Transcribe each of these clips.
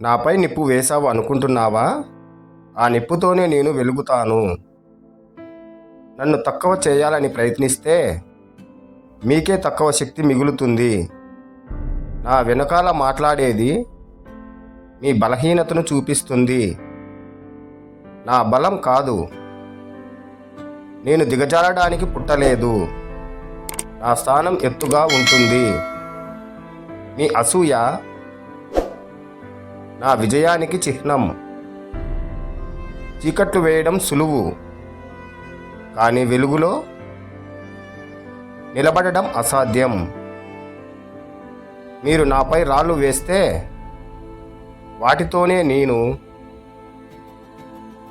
నాపై నిప్పు వేశావు అనుకుంటున్నావా? ఆ నిప్పుతోనే నేను వెలుగుతాను. నన్ను తక్కువ చేయాలని ప్రయత్నిస్తే మీకే తక్కువ శక్తి మిగులుతుంది. నా వెనకాల మాట్లాడేది మీ బలహీనతను చూపిస్తుంది. నా బలం కాదు. నేను దిగజారడానికి పుట్టలేదు. నా స్థానం ఎత్తుగా ఉంటుంది. మీ అసూయ నా విజయానికి చిహ్నం. చీకట్లు వేయడం సులువు కానీ వెలుగులో నిలబడడం అసాధ్యం. మీరు నాపై రాళ్ళు వేస్తే వాటితోనే నేను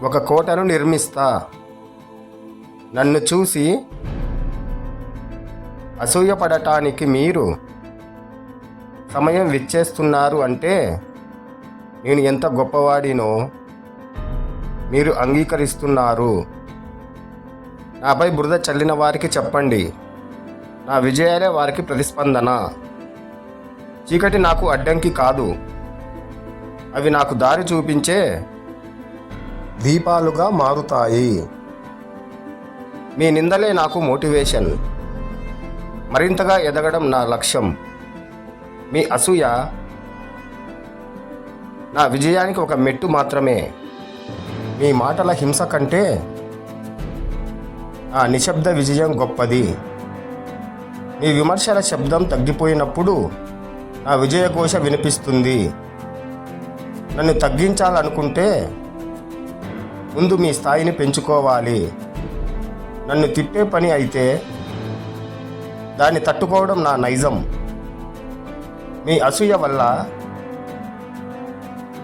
ఒక కోటను నిర్మిస్తా. నన్ను చూసి అసూయపడటానికి మీరు సమయం విచ్చేస్తున్నారు అంటే నేను ఎంత గొప్పవాడినో మీరు అంగీకరిస్తున్నారు. నాపై బురద చల్లిన వారికి చెప్పండి. నా విజయాలే వారికి ప్రతిస్పందన. చీకటి నాకు అడ్డంకి కాదు. అవి నాకు దారి చూపించే దీపాలుగా మారుతాయి. మీ నిందలే నాకు మోటివేషన్. మరింతగా ఎదగడం నా లక్ష్యం. మీ అసూయ నా విజయానికి ఒక మెట్టు మాత్రమే. మీ మాటల హింస కంటే ఆ నిశ్శబ్ద విజయం గొప్పది. మీ విమర్శల శబ్దం తగ్గిపోయినప్పుడు నా విజయఘోష వినిపిస్తుంది. నన్ను తగ్గించాలనుకుంటే ముందు మీ స్థాయిని పెంచుకోవాలి. నన్ను తిప్పే పని అయితే దాన్ని తట్టుకోవడం నా నైజం. మీ అసూయ వల్ల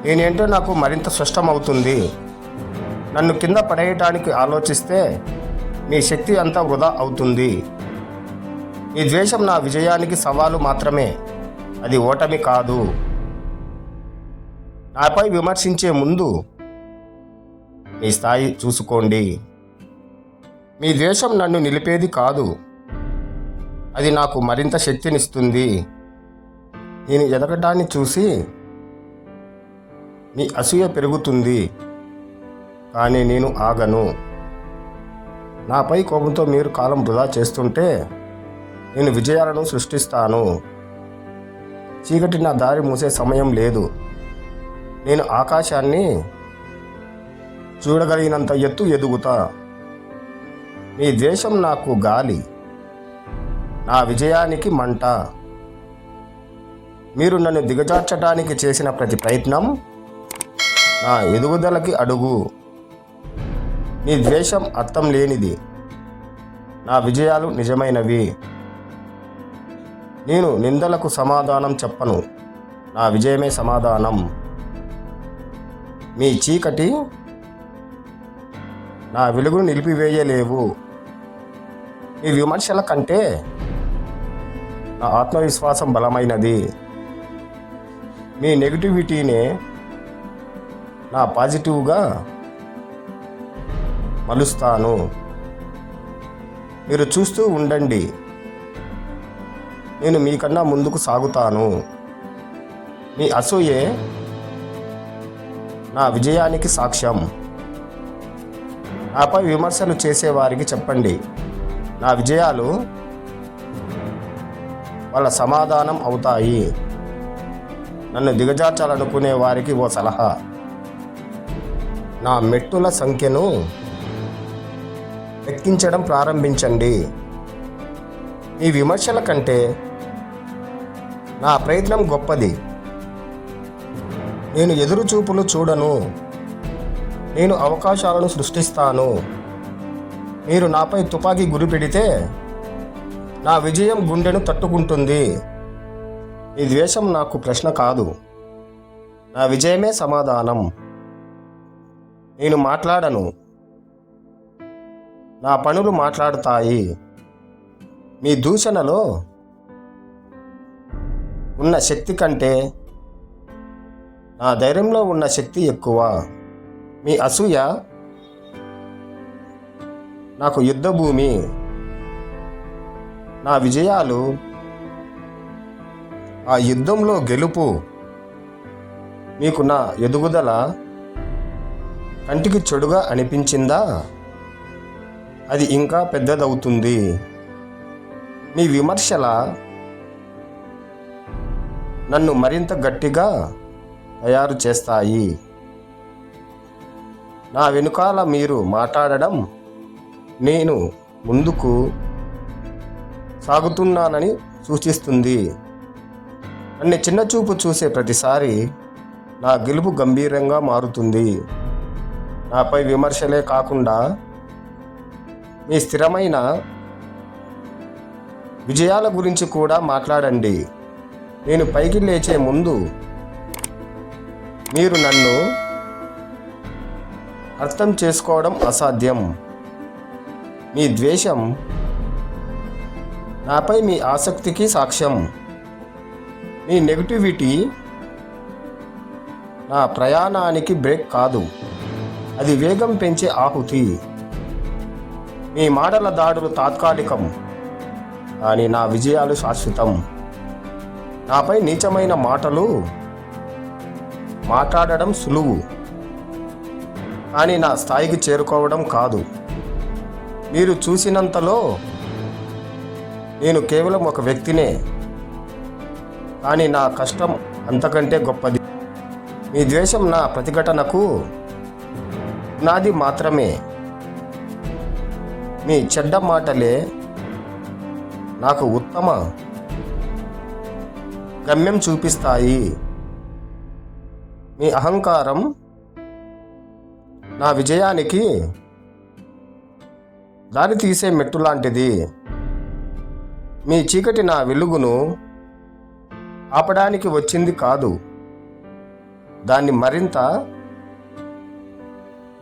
నేనేంటో నాకు మరింత స్పష్టమవుతుంది. నన్ను కింద పడేయటానికి ఆలోచిస్తే మీ శక్తి అంతా వృధా అవుతుంది. ఈ ద్వేషం నా విజయానికి సవాలు మాత్రమే. అది ఓటమి కాదు. నాపై విమర్శించే ముందు మీ స్థాయి చూసుకోండి. మీ ద్వేషం నన్ను నిలిపేది కాదు. అది నాకు మరింత శక్తినిస్తుంది. నేను ఎదగటాన్ని చూసి మీ అసూయ పెరుగుతుంది కానీ నేను ఆగను. నాపై కోపంతో మీరు కాలం వృధా చేస్తుంటే నేను విజయాలను సృష్టిస్తాను. చీకటి నా దారి మూసే సమయం లేదు. నేను ఆకాశాన్ని చూడగలిగినంత ఎత్తు ఎదుగుతా. మీ ద్వేషం నాకు గాలి నా విజయానికి మంట. మీరు నన్ను దిగజార్చడానికి చేసిన ప్రతి ప్రయత్నం నా ఎదుగుదలకి అడుగు. నీ ద్వేషం అర్థం లేనిది. నా విజయాలు నిజమైనవి. నేను నిందలకు సమాధానం చెప్పను. నా విజయమే సమాధానం. మీ చీకటి నా వెలుగును నిలిపివేయలేవు. మీ విమర్శల కంటే నా ఆత్మవిశ్వాసం బలమైనది. మీ నెగిటివిటీనే నా పాజిటివ్గా మలుస్తాను. మీరు చూస్తూ ఉండండి. నేను మీకన్నా ముందుకు సాగుతాను. మీ అసూయే నా విజయానికి సాక్ష్యం. నాపై విమర్శలు చేసేవారికి చెప్పండి. నా విజయాలు వాళ్ళ సమాధానం అవుతాయి. నన్ను దిగజార్చాలనుకునే వారికి ఓ సలహా. నా మెట్టుల సంఖ్యను లెక్కించడం ప్రారంభించండి. ఈ విమర్శల కంటే నా ప్రయత్నం గొప్పది. నేను ఎదురుచూపులు చూడను. నేను అవకాశాలను సృష్టిస్తాను. మీరు నాపై తుపాకీ గురి పెడితే నా విజయం గుండెను తట్టుకుంటుంది. ఈ ద్వేషం నాకు ప్రశ్న కాదు. నా విజయమే సమాధానం. నేను మాట్లాడను. నా పనులు మాట్లాడుతాయి. మీ దూషణలో ఉన్న శక్తి కంటే నా ధైర్యంలో ఉన్న శక్తి ఎక్కువ. మీ అసూయ నాకు యుద్ధభూమి. నా విజయాలు ఆ యుద్ధంలో గెలుపు. మీకు నా ఎదుగుదల కంటికి చెడుగా అనిపించిందా? అది ఇంకా పెద్దదవుతుంది. మీ విమర్శల నన్ను మరింత గట్టిగా తయారు చేస్తాయి. నా వెనుకాల మీరు మాట్లాడడం నేను ముందుకు సాగుతున్నానని సూచిస్తుంది. నన్ను చిన్నచూపు చూసే ప్రతిసారి నా గెలుపు గంభీరంగా మారుతుంది. నాపై విమర్శలే కాకుండా మీ స్థిరమైన విజయాల గురించి కూడా మాట్లాడండి. నేను పైకి లేచే ముందు మీరు నన్ను అర్థం చేసుకోవడం అసాధ్యం. మీ ద్వేషం నాపై మీ ఆసక్తికి సాక్ష్యం. మీ నెగిటివిటీ నా ప్రయాణానికి బ్రేక్ కాదు. అది వేగం పెంచే ఆహుతి. మీ మాటల దాడులు తాత్కాలికం కానీ నా విజయాలు శాశ్వతం. నాపై నీచమైన మాటలు మాట్లాడడం సులువు కానీ నా స్థాయికి చేరుకోవడం కాదు. మీరు చూసినంతలో నేను కేవలం ఒక వ్యక్తినే కానీ నా కష్టం అంతకంటే గొప్పది. మీ ద్వేషం నా ప్రతిఘటనకు నాది మాత్రమే. మీ చెడ్డ మాటలే నాకు ఉత్తమ గమ్యం చూపిస్తాయి. మీ అహంకారం నా విజయానికి దారి తీసే మెట్టు లాంటిది. మీ చీకటి నా వెలుగును ఆపడానికి వచ్చింది కాదు. దాన్ని మరింత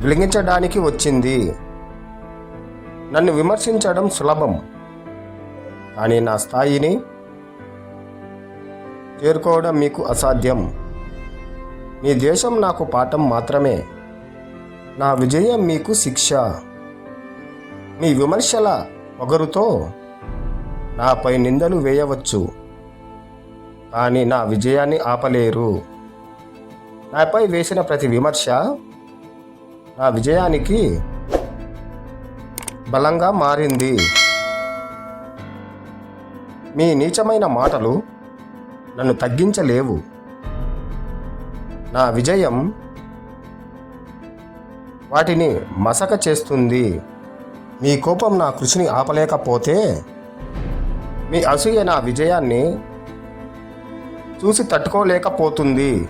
వెలిగించడానికి వచ్చింది. నన్ను విమర్శించడం సులభం. కానీ నా స్థాయిని చేరుకోవడం మీకు అసాధ్యం. మీ దేశం నాకు పాఠం మాత్రమే. నా విజయం మీకు శిక్ష. మీ విమర్శల పొగరుతో నాపై నిందలు వేయవచ్చు. కానీ నా విజయాన్ని ఆపలేరు. నాపై వేసిన ప్రతి విమర్శ నా విజయానికి బలంగా మారింది. మీ నీచమైన మాటలు నన్ను తగ్గించలేవు. నా విజయం వాటిని మసక చేస్తుంది. మీ కోపం నా కృషిని ఆపలేకపోతే మీ అసూయ నా విజయాన్ని చూసి తట్టుకోలేకపోతుంది.